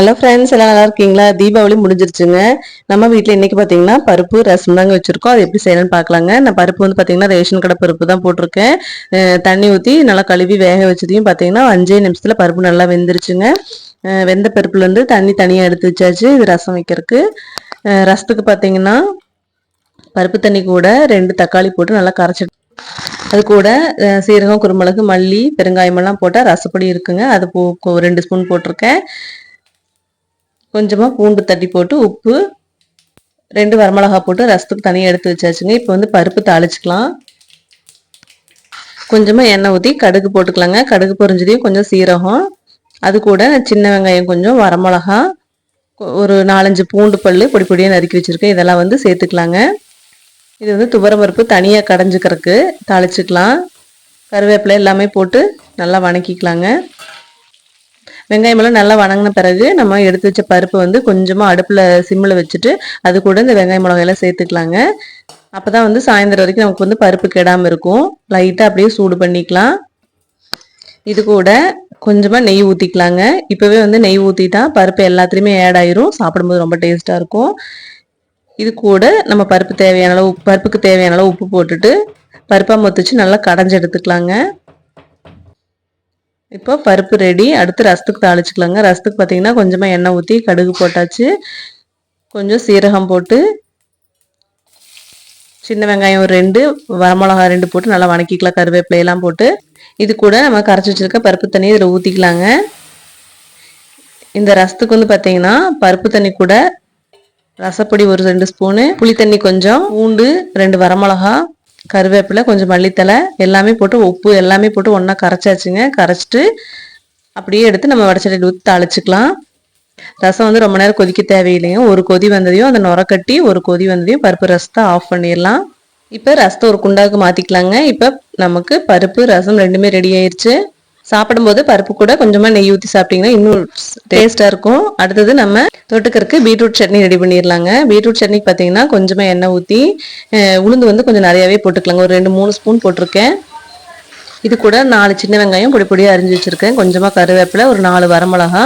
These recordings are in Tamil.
ஹலோ ஃப்ரெண்ட்ஸ் எல்லாம் நல்லா இருக்கீங்களா? தீபாவளி முடிஞ்சிருச்சுங்க. நம்ம வீட்டில் இன்னைக்கு பார்த்தீங்கன்னா பருப்பு ரசம் தாங்க வச்சுருக்கோம். அது எப்படி செய்யணும்னு பார்க்கலாங்க நான் பருப்பு வந்து பார்த்தீங்கன்னா ரேஷன் கடை பருப்பு தான் போட்டிருக்கேன். தண்ணி ஊற்றி நல்லா கழுவி வேக வச்சதையும் பார்த்தீங்கன்னா அஞ்சே நிமிஷத்தில் பருப்பு நல்லா வெந்துருச்சுங்க. வெந்த பருப்புலேருந்து தண்ணி தனியாக எடுத்து வச்சாச்சு. இது ரசம் வைக்கிறதுக்கு. ரசத்துக்கு பார்த்தீங்கன்னா பருப்பு தண்ணி கூட ரெண்டு தக்காளி போட்டு நல்லா கரைச்சி அது கூட சீரகம் குருமிளகு மல்லி பெருங்காயமெல்லாம் போட்டால் ரசப்பொடி இருக்குங்க. அது ரெண்டு ஸ்பூன் போட்டிருக்கேன். கொஞ்சமாக பூண்டு தட்டி போட்டு உப்பு ரெண்டு வரமிளகா போட்டு ரசத்துக்கு தனியாக எடுத்து வச்சாச்சுங்க. இப்போ வந்து பருப்பு தாளிச்சிக்கலாம். கொஞ்சமாக எண்ணெய் ஊற்றி கடுகு போட்டுக்கலாங்க. கடுகு பொறிஞ்சதையும் கொஞ்சம் சீரகம். அது கூட சின்ன வெங்காயம் கொஞ்சம் வரமிளகா கொ- ஒரு நாலஞ்சு பூண்டு பல்லு பொடி பொடியாக நறுக்கி வச்சுருக்கேன். இதெல்லாம் வந்து சேர்த்துக்கலாங்க. இது வந்து துவரம் பருப்பு தனியாக கடைஞ்சிக்கிறதுக்கு தாளிச்சிக்கலாம். கருவேப்பிலை எல்லாமே போட்டு நல்லா வணக்கிக்கலாங்க. வெங்காயமெல்லாம் நல்லா வணங்கின பிறகு நம்ம எடுத்து வச்ச பருப்பு வந்து கொஞ்சமாக அடுப்பில் சிம்மில் வச்சுட்டு அது கூட இந்த வெங்காய மிளகாயெல்லாம் சேர்த்துக்கலாங்க. அப்போ தான் வந்து சாயந்தரம் வரைக்கும் நமக்கு வந்து பருப்பு கெடாமல் இருக்கும். லைட்டாக அப்படியே சூடு பண்ணிக்கலாம். இது கூட கொஞ்சமாக நெய் ஊற்றிக்கலாங்க இப்போவே வந்து நெய் ஊற்றிட்டா பருப்பு எல்லாத்துலேயுமே ஆட் ஆயிரும். சாப்பிடும்போது ரொம்ப டேஸ்ட்டாக இருக்கும். இது கூட நம்ம பருப்பு தேவையான அளவு பருப்புக்கு தேவையான அளவு உப்பு போட்டுட்டு பருப்பாக மொத்திச்சு நல்லா கடைஞ்சி எடுத்துக்கலாங்க. இப்போ பருப்பு ரெடி அடுத்து ரசத்துக்கு தாளிச்சுக்கலாங்க. ரசத்துக்கு பார்த்தீங்கன்னா கொஞ்சமாக எண்ணெய் ஊற்றி கடுகு போட்டாச்சு. கொஞ்சம் சீரகம் போட்டு சின்ன வெங்காயம் ஒரு ரெண்டு வரமிளகா ரெண்டு போட்டு நல்லா வணக்கிக்கலாம். கருவேப்பிலையெல்லாம் போட்டு. இது கூட நம்ம கரைச்சி வச்சிருக்க பருப்பு தண்ணி இதில் ஊற்றிக்கலாங்க இந்த ரசத்துக்கு வந்து பார்த்தீங்கன்னா பருப்பு தண்ணி கூட ரசப்பொடி ஒரு ரெண்டு ஸ்பூனு புளி தண்ணி கொஞ்சம் பூண்டு ரெண்டு வரமிளகா கருவேப்பிலை கொஞ்சம் மல்லித்தலை எல்லாமே போட்டு உப்பு எல்லாமே போட்டு ஒன்றா கரைச்சாச்சுங்க. கரைச்சிட்டு அப்படியே எடுத்து நம்ம வடச்சட்டியில் ஊற்றி தாளிச்சிக்கலாம். ரசம் வந்து ரொம்ப நேரம் கொதிக்க தேவையில்லைங்க. ஒரு கொதி வந்ததையும் அந்த நுரக்கட்டி ஒரு கொதி வந்ததையும் பருப்பு ரசத்தை ஆஃப் பண்ணிடலாம். இப்போ ரசத்தை ஒரு குண்டாவுக்கு மாற்றிக்கலாங்க இப்போ நமக்கு பருப்பு ரசம் ரெண்டுமே ரெடி ஆயிடுச்சு சாப்பிடும்போது பருப்பு கூட கொஞ்சமாக நெய் ஊற்றி சாப்பிட்டீங்கன்னா இன்னும் டேஸ்ட்டாக இருக்கும். அடுத்தது நம்ம தொட்டுக்கறக்கு பீட்ரூட் சட்னி ரெடி பண்ணிடலாங்க. பீட்ரூட் சட்னிக்கு பார்த்தீங்கன்னா கொஞ்சமாக எண்ணெய் ஊற்றி உளுந்து வந்து கொஞ்சம் நிறையாவே போட்டுக்கலாங்க. ஒரு ரெண்டு மூணு ஸ்பூன் போட்டிருக்கேன். இது கூட நாலு சின்ன வெங்காயம் பொடி பொடியாக அரிஞ்சு வச்சுருக்கேன். கொஞ்சமாக கருவேப்பிலை ஒரு நாலு வரமிளகா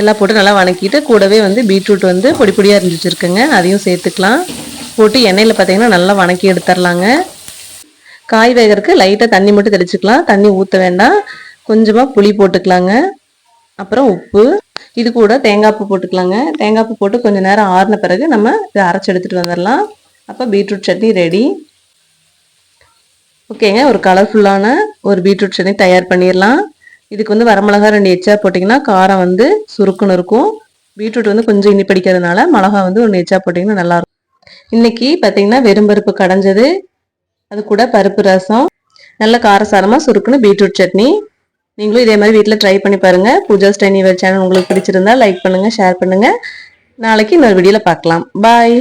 எல்லாம் போட்டு நல்லா வணக்கிட்டு கூடவே வந்து பீட்ரூட் வந்து பொடி பொடியாக அரிஞ்சு வச்சுருக்கேங்க. அதையும் சேர்த்துக்கலாம். போட்டு எண்ணெயில் பார்த்தீங்கன்னா நல்லா வணக்கி எடுத்துடலாங்க. காய் வேகிறதுக்கு லைட்டாக தண்ணி மட்டும் தெளிச்சுக்கலாம். தண்ணி ஊற்ற வேண்டாம். கொஞ்சமாக புளி போட்டுக்கலாங்க. அப்புறம் உப்பு. இது கூட தேங்காய் பூ போட்டுக்கலாங்க. தேங்காய் பூ போட்டு கொஞ்சம் நேரம் ஆறின பிறகு நம்ம இதை அரைச்சி எடுத்துகிட்டு வந்துடலாம் அப்போ பீட்ரூட் சட்னி ரெடி ஓகேங்க. ஒரு கலர்ஃபுல்லான ஒரு பீட்ரூட் சட்னி தயார் பண்ணிடலாம் இதுக்கு வந்து வரமிளகா ரெண்டு எச்சா போட்டிங்கன்னா காரம் வந்து சுருக்குன்னு இருக்கும். பீட்ரூட் வந்து கொஞ்சம் இனிப்படிக்கிறதுனால மிளகா வந்து ஒன்று எச்சா போட்டிங்கன்னா நல்லாயிருக்கும் இன்றைக்கி பார்த்தீங்கன்னா வெறும்பருப்பு கடைஞ்சது. அது கூட பருப்பு ரசம் நல்ல காரசாரமாக சுருக்குன்னு பீட்ரூட் சட்னி. நீங்களும் இதே மாதிரி வீட்டில் ட்ரை பண்ணி பாருங்கள் பூஜா ஸ்டைனிவர் சேனல் உங்களுக்கு பிடிச்சிருந்தா லைக் பண்ணுங்கள் ஷேர் பண்ணுங்கள் நாளைக்கு இன்னொரு வீடியோவில் பார்க்கலாம். பாய்